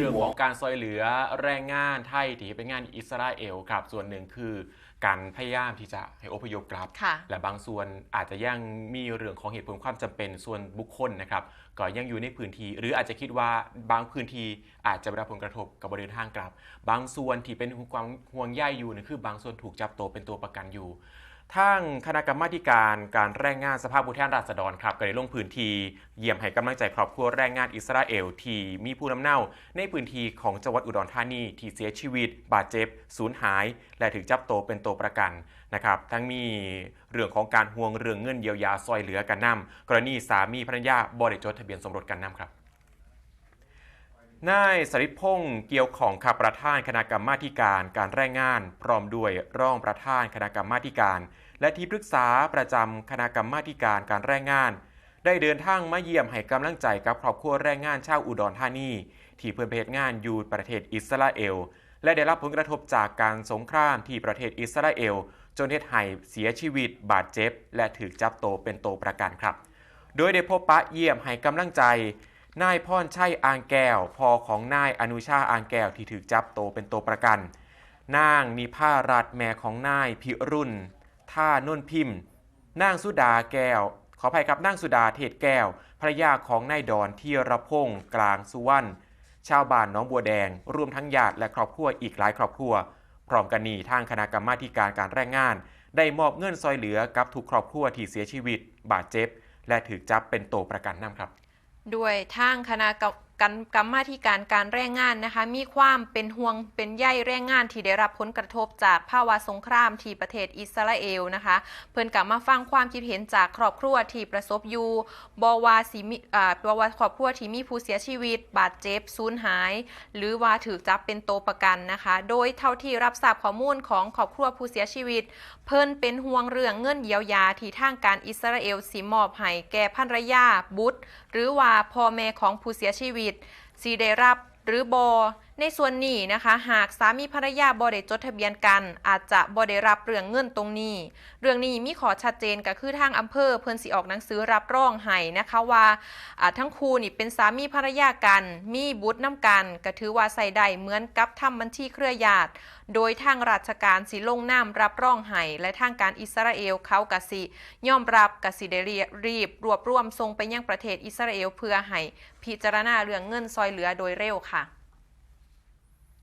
รื่องของการซอยเหลือแรงงานไทยที่เป็นงานอิสราเอลครับส่วนหนึ่งคือการพยายามที่จะให้อพยพกลับค่ะและบางส่วนอาจจะยังมีเรื่องของเหตุผลความจำเป็นส่วนบุคคลนะครับก็ยังอยู่ในพื้นที่ หรืออาจจะคิดว่าบางพื้นที่อาจจะได้รับผลกระทบกับบริเวณทางกลับ บางส่วนที่เป็นความห่วงใยอยู่นี่คือบางส่วนถูกจับตัวเป็นตัวประกันอยู่ ทางคณะกรรมาการการแรงงานสภาพผู้แทนราษฎรครับก็ได้ลงพื้นที่เยี่ยมให้กำลังใจครอบครัวแรงงานอิสราเอลที่มีผู้นำเน่า ในพื้นที่ของจังหวัดอุดรธานีที่เสียชีวิต บาดเจ็บสูญหาย และถูกจับโตเป็นตัวประกันนะครับทั้งมีเรื่องของการห่วงเรื่องเงินเยียวยาซอยเหลือกันนำกรณีสามีภรรยาบริจดทะเบียนสมรสกันนำครับ นายสริพงศ์เกี่ยวของขับประธานคณะกรรมาการการแรงงาน พร้อมด้วยรองประธานคณะกรรมาการ และที่ปรึกษาประจำคณะกรรมาการการแรงงาน ได้เดินทางมาเยี่ยมให้กำลังใจกับครอบครัวแรงงานชาวอุดรธานีที่เพื่อนเพศงานอยู่ประเทศอิสราเอล และได้รับผลกระทบจากการสงครามที่ประเทศอิสราเอล จนเฮ็ดให้เสียชีวิต บาดเจ็บ และถูกจับโตวเป็นโตวประกันครับ โดยได้พบปะเยี่ยมให้กำลังใจ นายพรชัยอางแก้วพ่อของนายอนุชาอางแก้วที่ถูกจับโตเป็นตัวประกัน นางนิพารัตแม่ของนายพิรุณท่านุ่นพิมพ์ นางสุดาแก้ว ขออภัยครับนางสุดาเทศแก้วภรรยาของนายดอนที่รพงกลางสุวรรณชาวบ้านน้องบัวแดง รวมทั้งญาติและครอบครัวอีกหลายครอบครัว พร้อมกันนี้ทางคณะกรรมาการการแรงงาน ได้มอบเงินซอยเหลือกับทุกครอบครัวที่เสียชีวิต บาดเจ็บ และถือจับเป็นโตวประกันนำครับ ด้วยทางคณะ กรรมการรมาธิการการแรงงานนะคะ มีความเป็นห่วงเป็นใยแรงงานที่ได้รับผลกระทบจากภาวะสงครามที่ประเทศอิสราเอลนะคะ เพิ่นกลับมาฟังความคิดเห็นจากครอบครัวที่ประสบอยู่บอวาสิมีอ่าบอวาครอบครัวที่มีผู้เสียชีวิต บาดเจ็บสูญหาย หรือว่าถือจับเป็นโตวประกันนะคะ โดยเท่าที่รับทราบข้อมูลของครอบครัวผู้เสียชีวิต เพิ่นเป็นห่วงเรื่องเงินเยียวยาที่ทางการอิสราเอลสิมอบให้แก่ภรรยาบุตร หรือว่าพ่อแม่ของผู้เสียชีวิติตซีเดรับหรือโบ ในส่วนนี้นะคะ หากสามีภรรยาบอได้จดทะเบียนกัน อาจจะบอได้รับเรื่องเงินตรงนี้ เรื่องนี้มีขอชัดเจนก็คือทางอำเภอเพิ่นสิออกหนังสือรับรองให้นะคะว่าทั้งคู่นี่เป็นสามีภรรยากัน มีบุตรน้ำกันก็ถือว่าใส่ได้เหมือนกับทำบัญชีเครือญาติ โดยทางราชการสิลงนามรับรองให้และทางการอิสราเอลเขากสิยอมรับกสิได้รีบรวบรวมส่งไปยังประเทศอิสราเอลเพื่อให้พิจารณาเรื่องเงินซอยเหลือโดยเร็วค่ะ